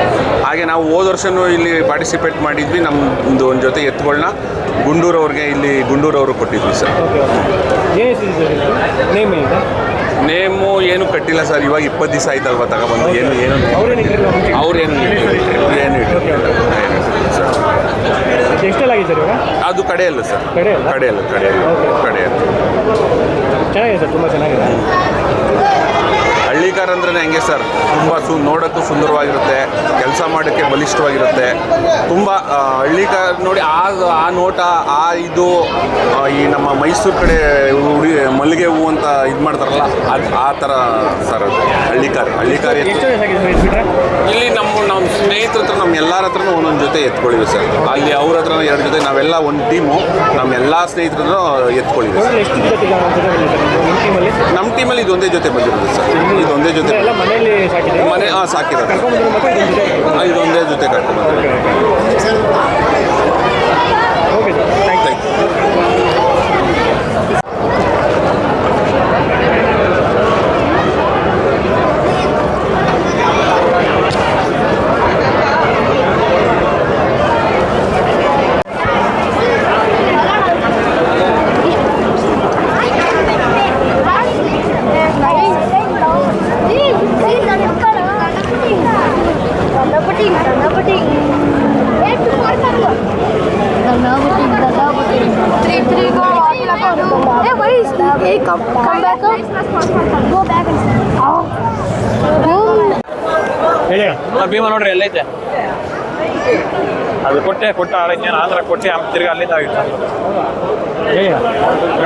ಹಾಗೆ ನಾವು ಹೋದ ವರ್ಷವೂ ಇಲ್ಲಿ ಪಾರ್ಟಿಸಿಪೇಟ್ ಮಾಡಿದ್ವಿ. ನಮ್ಮದು ಒಂದು ಜೊತೆ ಎತ್ತುಗಳನ್ನ ಗುಂಡೂರವ್ರಿಗೆ ಇಲ್ಲಿ ಗುಂಡೂರವರು ಕೊಟ್ಟಿದ್ವಿ ಸರ್. ನೇಮ್ ಏನು ಕಟ್ಟಿಲ್ಲ ಸರ್. ಇವಾಗ ಇಪ್ಪತ್ತು ದಿವಸ ಆಯ್ತಲ್ವ ತಗೊಬಂದು. ಏನು ಏನು ಅವ್ರೇನು ಏನು ಇಟ್ಟಿಲ್ಲ. ಅದು ಕಡೆಯಲ್ಲ ಸರ್. ಕಡೆಯಲ್ಲ? ಕಡೆಯಲ್ಲ ಕಡೆಯಲ್ಲ ಕಡೆಯಲ್ಲ. ಚೆನ್ನಾಗಿದೆ ಸರ್. ತುಂಬ ಚೆನ್ನಾಗಿದೆ. ಹಳ್ಳಿಕಾರ ಅಂದ್ರೆ ಹೆಂಗೆ ಸರ್? ತುಂಬ ಸು ನೋಡೋಕ್ಕೂ ಸುಂದರವಾಗಿರುತ್ತೆ ಕೆಲಸ ಮಾಡೋಕ್ಕೆ ಬಲಿಷ್ಠವಾಗಿರುತ್ತೆ. ತುಂಬ ಹಳ್ಳಿ ಹಳ್ಳಿಕಾರ ನೋಡಿ ಆ ಆ ನೋಟ ಆ ಇದು ಈ ನಮ್ಮ ಮೈಸೂರು ಕಡೆ ಹುಡಿ ಮಲ್ಲಿಗೆ ಹೂವು ಅಂತ ಇದು ಮಾಡ್ತಾರಲ್ಲ ಅದು ಆ ಥರ ಸರ್ ಅದು ಹಳ್ಳಿಕಾರ ಹಳ್ಳಿಕಾರ ಸರ್ ಇಟ್ಬಿಟ್ರೆ ಇಲ್ಲಿ ನಮ್ಮ ನಮ್ಮ ಸ್ನೇಹಿತರ ಹತ್ರ ನಮ್ಮ ಎಲ್ಲರ ಹತ್ರನೂ ಒಂದೊಂದು ಜೊತೆ ಎತ್ಕೊಳ್ಳಿವಿ ಸರ್. ಅಲ್ಲಿ ಅವ್ರ ಹತ್ರ ಎರಡು ಜೊತೆ ನಾವೆಲ್ಲ ಒಂದು ಟೀಮು ನಮ್ಮ ಎಲ್ಲ ಸ್ನೇಹಿತರ ಹತ್ರ ಎತ್ಕೊಳ್ಳಿವಿ ನಮ್ಮ ಟೀಮಲ್ಲಿ ಇದೊಂದೇ ಜೊತೆ ಬಂದಿರೋದು ಸರ್. ಇದೊಂದೇ ಜೊತೆ. ಮನೆಯಲ್ಲಿ ಸಾಕಿದೆ ಮನೆ ಹಾಂ ಸಾಕಿರೋದು. ಜೊತೆ ಆ, ಇದೊಂದೇ ಜೊತೆ ಕರ್ಕೊಂಡು ಓಕೆ ಸರ್. ಥ್ಯಾಂಕ್ ಯು ಆಮೇಲೆ ತಿರ್ಗಿ ಅಲ್ಲಿಂದ ಆಗಿತ್ತು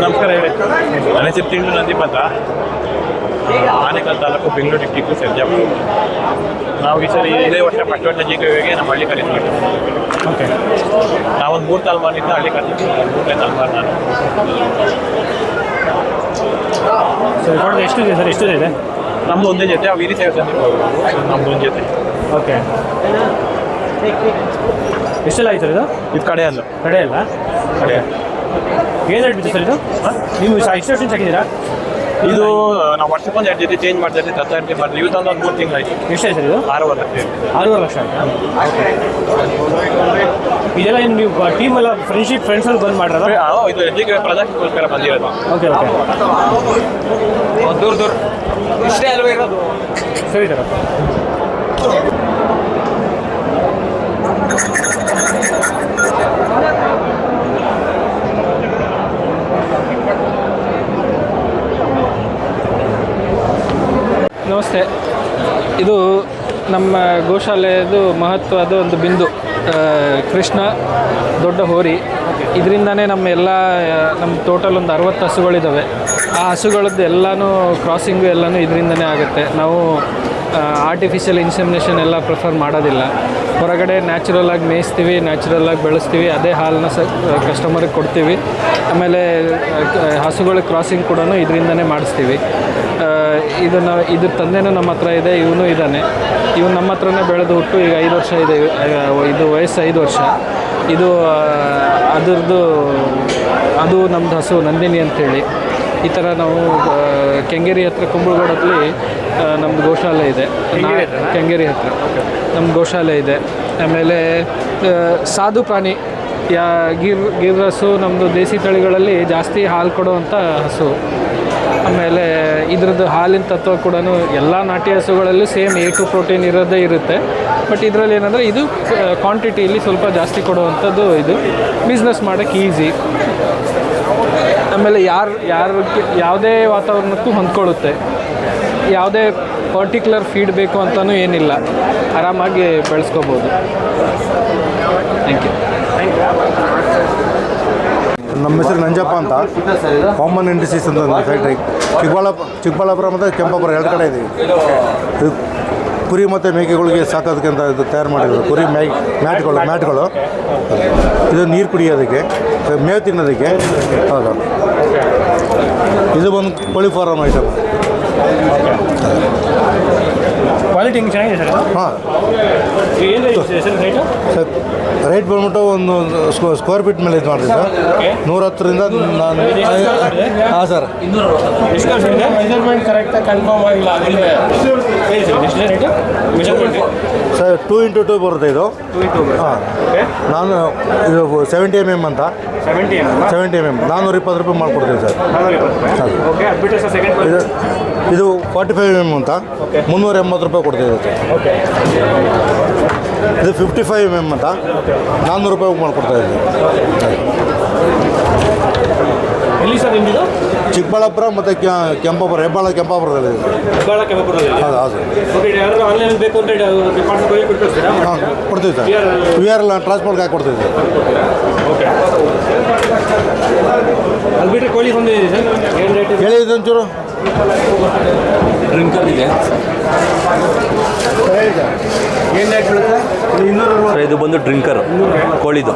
ನಮಸ್ಕಾರ ಹೇಳಿ. ನನ್ನ ಹೆಸರು ತಿಂಡು ನಂದೀಪ್ ಅಂತ ಆನೇಕಲ್ ತಾಲೂಕು ಬೆಂಗಳೂರು ಡಿಸ್ಟಿಕ್ಕು ಸರ್ಜಾಪುರ ನಾವು ಈ ಸರಿ ಇದೇ ವರ್ಷ ಪಟ್ಟಣ ಜಿ ಕೆ ನಮ್ಮ ಹಳ್ಳಿ ಕರೀತೀವಿ ಓಕೆ. ನಾವೊಂದು ಮೂರು ತಲೆಮಾರಿನಿಂದ ಹಳ್ಳಿ ಕರೀತೀವಿ ಮೂರನೇ ತಲೆಮಾರು ನಾನು. ಸರ್ ಎಷ್ಟಿದೆ ಸರ್? ಎಷ್ಟಿದೆ ಇದೆ? ನಮ್ದು ಒಂದೇ ಜೊತೆ ಆ ಇರಿ ಸೇವೆ ನಮ್ದು ಒಂದು ಜೊತೆ. ಓಕೆ. ಎಷ್ಟೆಲ್ಲ ಆಯ್ತು ಸರ್ ಇದು? ಇದು ಕಡೆ ಅಲ್ಲ. ಕಡೆ ಅಲ್ಲ? ಕಡೆ. ಏನು ರೇಟ್ ಬಿತ್ತು ಸರ್ ಇದು? ನೀವು ಸ- ಎಷ್ಟು ವರ್ಷ ಹಾಕಿದ್ದೀರಾ ಇದು ನಾವು ವರ್ಷಕ್ಕೊಂದು ಎರಡು ಜೊತೆ ಚೇಂಜ್ ಮಾಡ್ತಾ ಇರ್ತೀವಿ ಹತ್ತು ಇರ್ತೀವಿ ಮಾಡ್ತೀವಿ ತಂದು ಒಂದು ಮೂರು ತಿಂಗಳಾಯ್ತು ಎಷ್ಟಾಯ್ತು ಸರ್ ಇದು? ಆರೂವರೆ ಲಕ್ಷ. ಆರೂವರೆ ಲಕ್ಷ ಆಯ್ತಾ? ಇದೆಲ್ಲ ಏನು ನೀವು ಟೀಮ್ ಎಲ್ಲ ಫ್ರೆಂಡ್ಶಿಪ್ ಫ್ರೆಂಡ್ಸ್ ಅಲ್ಲಿ ಬಂದು ಮಾಡಿರೋದು ಆ, ಇದು ಎಜುಕೇಟ್ ಪ್ರಜಾಕ್ಕೋಸ್ಕರ ಬಂದಿರೋದು. ಓಕೆ ಓಕೆ ದೂರ ದೂರ. ಇಷ್ಟೇ ಅಲ್ವೇ ಇರೋದು? ಸರಿ ಸರ್ ನಮಸ್ತೆ. ಇದು ನಮ್ಮ ಗೋಶಾಲೆಯದು ಮಹತ್ವದ ಒಂದು ಬಿಂದು ಕೃಷ್ಣ ದೊಡ್ಡ ಹೋರಿ. ಇದರಿಂದನೇ ನಮ್ಮ ಎಲ್ಲ ನಮ್ಮ ಟೋಟಲ್ ಒಂದು ಅರವತ್ತು ಹಸುಗಳಿದ್ದಾವೆ ಆ ಹಸುಗಳದ್ದು ಎಲ್ಲನೂ ಕ್ರಾಸಿಂಗು ಎಲ್ಲನೂ ಇದರಿಂದನೇ ಆಗುತ್ತೆ. ನಾವು ಆರ್ಟಿಫಿಷಿಯಲ್ ಇನ್ಸೆಮಿನೇಷನ್ ಎಲ್ಲ ಪ್ರಿಫರ್ ಮಾಡೋದಿಲ್ಲ. ಹೊರಗಡೆ ನ್ಯಾಚುರಲ್ ಆಗಿ ಮೇಯಿಸ್ತೀವಿ, ನ್ಯಾಚುರಲ್ ಆಗಿ ಬೆಳೆಸ್ತೀವಿ, ಅದೇ ಹಾಲನ್ನ ಸ ಕಸ್ಟಮರಿಗೆ ಕೊಡ್ತೀವಿ. ಆಮೇಲೆ ಹಸುಗಳ ಕ್ರಾಸಿಂಗ್ ಕೂಡ ಇದರಿಂದನೇ ಮಾಡಿಸ್ತೀವಿ. ಇದನ್ನು ಇದ್ರ ತಂದೆನೂ ನಮ್ಮ ಹತ್ರ ಇದೆ, ಇವನು ಇದ್ದಾನೆ. ಇವನು ನಮ್ಮ ಹತ್ರನೇ ಬೆಳೆದು ಹುಟ್ಟು, ಈಗ ಐದು ವರ್ಷ ಇದೆ ಇದು ವಯಸ್ಸು ಐದು ವರ್ಷ. ಇದು ಅದರದ್ದು, ಅದು ನಮ್ಮದು ಹಸು ನಂದಿನಿ ಅಂತೇಳಿ. ಈ ಥರ ನಾವು ಕೆಂಗೇರಿ ಹತ್ರ ಕುಂಬಳಗೋಡಲ್ಲಿ ನಮ್ಮದು ಗೋಶಾಲೆ ಇದೆ. ಕೆಂಗೇರಿ? ಹತ್ರ. ನಮ್ಮ ಗೋಶಾಲೆ ಇದೆ. ಆಮೇಲೆ ಸಾಧು ಪ್ರಾಣಿ ಯಾ ಗಿರ್ ಗಿರ್ ಹಸು ನಮ್ಮದು ದೇಸಿ ತಳಿಗಳಲ್ಲಿ ಜಾಸ್ತಿ ಹಾಲು ಕೊಡುವಂಥ ಹಸು. ಆಮೇಲೆ ಇದ್ರದ್ದು ಹಾಲಿನ ತತ್ವ ಕೂಡ ಎಲ್ಲ ನಾಟಿ ಹಸುಗಳಲ್ಲೂ ಸೇಮ್ ಎ ಟು ಪ್ರೋಟೀನ್ ಇರೋದೇ ಇರುತ್ತೆ. ಬಟ್ ಇದರಲ್ಲಿ ಏನಂದರೆ ಇದು ಕ್ವಾಂಟಿಟಿಯಲ್ಲಿ ಸ್ವಲ್ಪ ಜಾಸ್ತಿ ಕೊಡುವಂಥದ್ದು ಇದು. ಬಿಸ್ನೆಸ್ ಮಾಡೋಕ್ಕೆ ಈಸಿ. ಆಮೇಲೆ ಯಾರು ಯಾರು ಯಾವುದೇ ವಾತಾವರಣಕ್ಕೂ ಹೊಂದ್ಕೊಳ್ಳುತ್ತೆ. ಯಾವುದೇ ಪರ್ಟಿಕ್ಯುಲರ್ ಫೀಡ್ ಬೇಕು ಅಂತಲೂ ಏನಿಲ್ಲ. ಆರಾಮಾಗಿ ಬೆಳೆಸ್ಕೋಬೋದು. ಥ್ಯಾಂಕ್ ಯು ನಮ್ಮ ಹೆಸರು ನಂಜಪ್ಪ ಅಂತ. ಕಾಮನ್ ಇಂಡಸ್ಟ್ರೀಸ್ ಅಂತ ಒಂದು ಫ್ಯಾಕ್ಟ್ರಿ ಚಿಕ್ಕಬಳ್ಳಾಪುರ ಚಿಕ್ಕಬಳ್ಳಾಪುರ ಮತ್ತು ಕೆಂಪಾಪುರ ಎರಡು ಕಡೆ ಇದೆ. ಇದು ಕುರಿ ಮತ್ತು ಮೇಕೆಗಳಿಗೆ ಸಾಕೋದಕ್ಕೆ ಅಂತ ಇದು ತಯಾರು ಮಾಡಿದ್ರು. ಕುರಿ ಮ್ಯಾ ಮ್ಯಾಟ್ಗಳು ಮ್ಯಾಟ್ಗಳು. ಇದು ನೀರು ಕುಡಿಯೋದಕ್ಕೆ, ಮೇವು ತಿನ್ನೋದಕ್ಕೆ. ಹೌದು. ಇದು ಬಂದು ಕೋಳಿ ಫಾರಮ್ ಐಟಮ್ ಕ್ವಾಲಿಟಿ ಹಿಂಗೆ ಚೆನ್ನಾಗಿದೆ ಸರ್? ಹಾಂ. ಏನು ಸರ್ ರೇಟು ಸರ್ ರೇಟ್ ಬಂದ್ಬಿಟ್ಟು ಒಂದು ಸ್ಕ್ವ- ಸ್ಕ್ವೇರ್ ಫೀಟ್ ಮೇಲೆ ಇದು ಮಾಡಿದೆ ಸರ್. ನೂರ ಹತ್ತರಿಂದ ನಾನು ಹಾಂ ಸರ್. ಮೆಜರ್ಮೆಂಟ್ ಕರೆಕ್ಟಾಗಿ ಕನ್ಫರ್ಮ್ ಆಗಿಲ್ಲ ಸರ್ ಎಷ್ಟು rate measurement sir two into two ಬರುತ್ತೆ ಇದು. ಹಾಂ. ನಾನು ಇದು ಸೆವೆಂಟಿ ಎಂ ಎಂ ಅಂತ. Seventy M seventy M M ನಾನ್ನೂರ ಇಪ್ಪತ್ತು ರೂಪಾಯಿ ಮಾಡಿಕೊಡ್ತೀನಿ ಸರ್. ಹೌದು. ಇದು ಫಾರ್ಟಿ ಫೈವ್ ಎಂ ಅಂತ. ಮುನ್ನೂರ ಎಂಬತ್ತು ರೂಪಾಯಿ ಕೊಡ್ತಿದ್ದೆ ಇದು ಫಿಫ್ಟಿ ಫೈವ್ ಎಂ ಎಂ ಅಂತ ನಾನ್ನೂರು ರೂಪಾಯಿ ಮಾಡಿಕೊಡ್ತಾ ಇದ್ದೀವಿ ಎಲ್ಲಿ ಸರ್ ನಿಮ್ಮದು ಚಿಕ್ಕಬಳ್ಳಾಪುರ ಮತ್ತು ಕೆಂಪಾಪುರ ಹೆಬ್ಬಾಳ ಕೆಂಪಾಪುರದಲ್ಲಿ ಹೌದು ಹೌದು. ಹಾಂ ಕೊಡ್ತೀವಿ ಸರ್. ವಿ ಆರ್ ಟ್ರಾನ್ಸ್ಪೋರ್ಟ್ಗೆ ಹಾಕಿ ಕೊಡ್ತೀವಿ ಸರ್ ಓಕೆ ಅದು ಬಿಟ್ಟರೆ ಕೋಳಿ ಹೊಂದಿದೆ ಸರ್? ಏನು ರೇಟ್ ಇದೆ. ಏನು ರೇಟ್ ಬೀಳುತ್ತೆ? ಇದು ಇನ್ನೂರ ಸರ್ ಇದು ಬಂದು ಡ್ರಿಂಕರ್ ಕೋಳಿದು.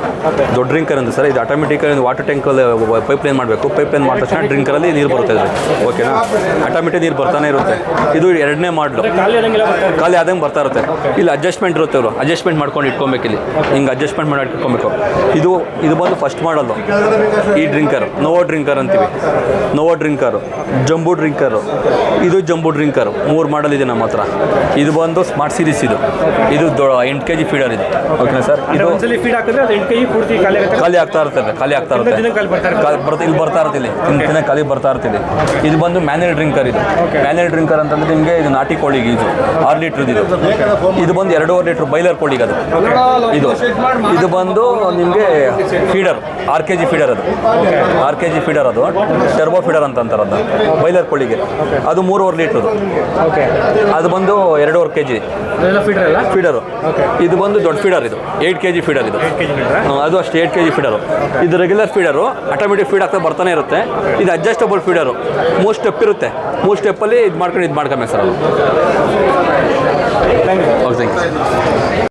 ದೊಡ್ಡ ಡ್ರಿಂಕರ್ ಅಂತ ಸರ್ ಇದು ಆಟೋಮೆಟಿಕ್ ವಾಟರ್ ಟ್ಯಾಂಕಲ್ಲಿ ಪೈಪ್ ಲೈನ್ ಮಾಡಬೇಕು. ಪೈಪ್ ಲೈನ್ ಮಾಡಿದ ತಕ್ಷಣ ಡ್ರಿಂಕರಲ್ಲಿ ನೀರು ಬರುತ್ತೆ ಇದು ಓಕೆನಾ ಆಟೋಮೆಟಿಕ್ ನೀರು ಬರ್ತಾನೆ ಇರುತ್ತೆ. ಇದು ಎರಡನೇ ಮಾಡಲು ಖಾಲಿ ಆದಂಗೆ ಬರ್ತಾ ಇರುತ್ತೆ. ಇಲ್ಲಿ ಅಡ್ಜಸ್ಟ್ಮೆಂಟ್ ಇರುತ್ತೆ ಅವರು. ಅಡ್ಜಸ್ಟ್ಮೆಂಟ್ ಮಾಡ್ಕೊಂಡು ಇಟ್ಕೊಬೇಕು ಇಲ್ಲಿ. ಹಿಂಗೆ ಅಡ್ಜಸ್ಟ್ಮೆಂಟ್ ಮಾಡಿ ಇಟ್ಕೊಬೇಕು. ಇದು ಇದು ಬಂದು ಫಸ್ಟ್ ಮಾಡಲ್ಲ ಈ ಡ್ರಿಂಕರ್ ನೋವೋ ಡ್ರಿಂಕರ್ ಅಂತೀವಿ. ನೋವೋ ಡ್ರಿಂಕರು ಜಂಬೂ ಡ್ರಿಂಕರ್ ಇದು ಜಂಬೂ ಡ್ರಿಂಕರ್ ಮೂರು ಮಾಡಲ್ ಇದೆ ನಮ್ಮ ಹತ್ರ. ಇದು ಬಂದು ಸ್ಮಾರ್ಟ್ ಸೀರೀಸ್ ಇದು. ಇದು ಎಂಟು ಕೆ ಜಿ ಫೀಡರ್ ಇದು. ಓಕೆನಾ ಸರ್ ಇದು ಖಾಲಿ ಆಗ್ತಾ ಇರ್ತದೆ ಖಾಲಿ ಆಗ್ತಾ ಬರ್ತಾ ಬರ್ತಾ ಇಲ್ಲಿ ಬರ್ತಾ ಇರ್ತಿಲ್ಲ ದಿನ ಖಾಲಿ ಬರ್ತಾ ಇರ್ತಿದೆ ಇದು ಬಂದು ಮ್ಯಾನ್ಯಲ್ ಡ್ರಿಂಕರ್ ಇದು. ಮ್ಯಾನ್ಯಲ್ ಡ್ರಿಂಕರ್ ಅಂತಂದ್ರೆ ನಿಮಗೆ ಇದು ನಾಟಿ ಕೋಳಿಗೆ ಇದು ಆರು ಲೀಟ್ರ್ ಇದು. ಇದು ಬಂದು ಎರಡೂವರೆ ಲೀಟ್ರ್ ಬೈಲರ್ ಕೋಳಿಗೆ ಅದು ಇದು. ಇದು ಬಂದು ನಿಮಗೆ ಫೀಡರ್ ಆರು ಕೆ ಜಿ ಫೀಡರ್ ಅದು ಆರು ಕೆ ಜಿ ಫೀಡರ್ ಅದು. ಟರ್ಬೋ ಫೀಡರ್ ಅಂತ ಅಂತಾರೆ ಅದನ್ನ ಬೈಲರ್ ಕೋಳಿಗೆ. ಅದು ಮೂರುವರೆ ಲೀಟ್ರದು ಓಕೆ. ಅದು ಬಂದು ಎರಡೂವರೆ ಕೆ ಜಿ ಫೀಡರ್ ಇದು ಬಂದು ದೊಡ್ಡ ಫೀಡರ್ ಇದು. ಏಯ್ಟ್ ಕೆ ಜಿ ಫೀಡರ್ ಇದು ಅದು ಅಷ್ಟೇ ಏಯ್ಟ್ ಕೆ ಜಿ ಫೀಡರು ಇದು ರೆಗ್ಯುಲರ್ ಫೀಡರು ಆಟೋಮೆಟಿಕ್ ಫೀಡ್ ಆಗ್ತಾ ಬರ್ತಾನೆ ಇರುತ್ತೆ. ಇದು ಅಡ್ಜಸ್ಟಬಲ್ ಫೀಡರು ಮೂರು ಸ್ಟೆಪ್ ಇರುತ್ತೆ. ಮೂರು ಸ್ಟೆಪ್ಪಲ್ಲಿ ಇದು ಮಾಡ್ಕೊಂಡು ಇದು ಮಾಡ್ಕೊಂಬೇಕು ಸರ್ ಅದು ಓಕೆ ಥ್ಯಾಂಕ್ ಯು